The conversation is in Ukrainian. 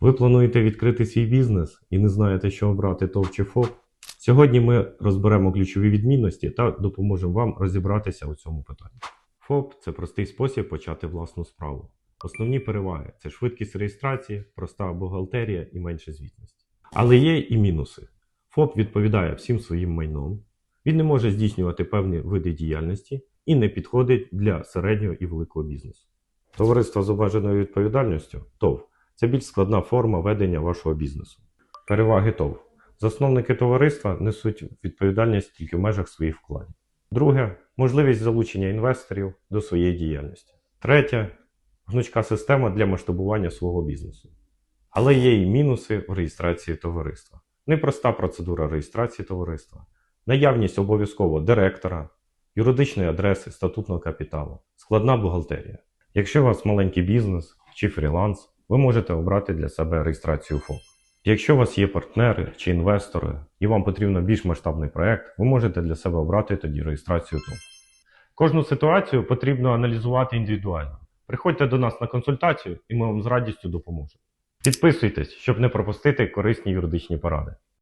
Ви плануєте відкрити свій бізнес і не знаєте, що обрати ТОВ чи ФОП? Сьогодні ми розберемо ключові відмінності та допоможемо вам розібратися у цьому питанні. ФОП це простий спосіб почати власну справу. Основні переваги це швидкість реєстрації, проста бухгалтерія і менше звітності. Але є і мінуси. ФОП відповідає всім своїм майном, він не може здійснювати певні види діяльності і не підходить для середнього і великого бізнесу. Товариство з обмеженою відповідальністю ТОВ це більш складна форма ведення вашого бізнесу. Переваги ТОВ. Засновники товариства несуть відповідальність тільки в межах своїх вкладів. Друге можливість залучення інвесторів до своєї діяльності. Третє гнучка система для масштабування свого бізнесу. Але є і мінуси в реєстрації товариства. Непроста процедура реєстрації товариства, наявність обов'язково директора, юридичної адреси, статутного капіталу, складна бухгалтерія. Якщо у вас маленький бізнес чи фріланс, ви можете обрати для себе реєстрацію ФОП. Якщо у вас є партнери чи інвестори і вам потрібен більш масштабний проект, ви можете для себе обрати тоді реєстрацію ТОП. Кожну ситуацію потрібно аналізувати індивідуально. Приходьте до нас на консультацію і ми вам з радістю допоможемо. Підписуйтесь, щоб не пропустити корисні юридичні поради.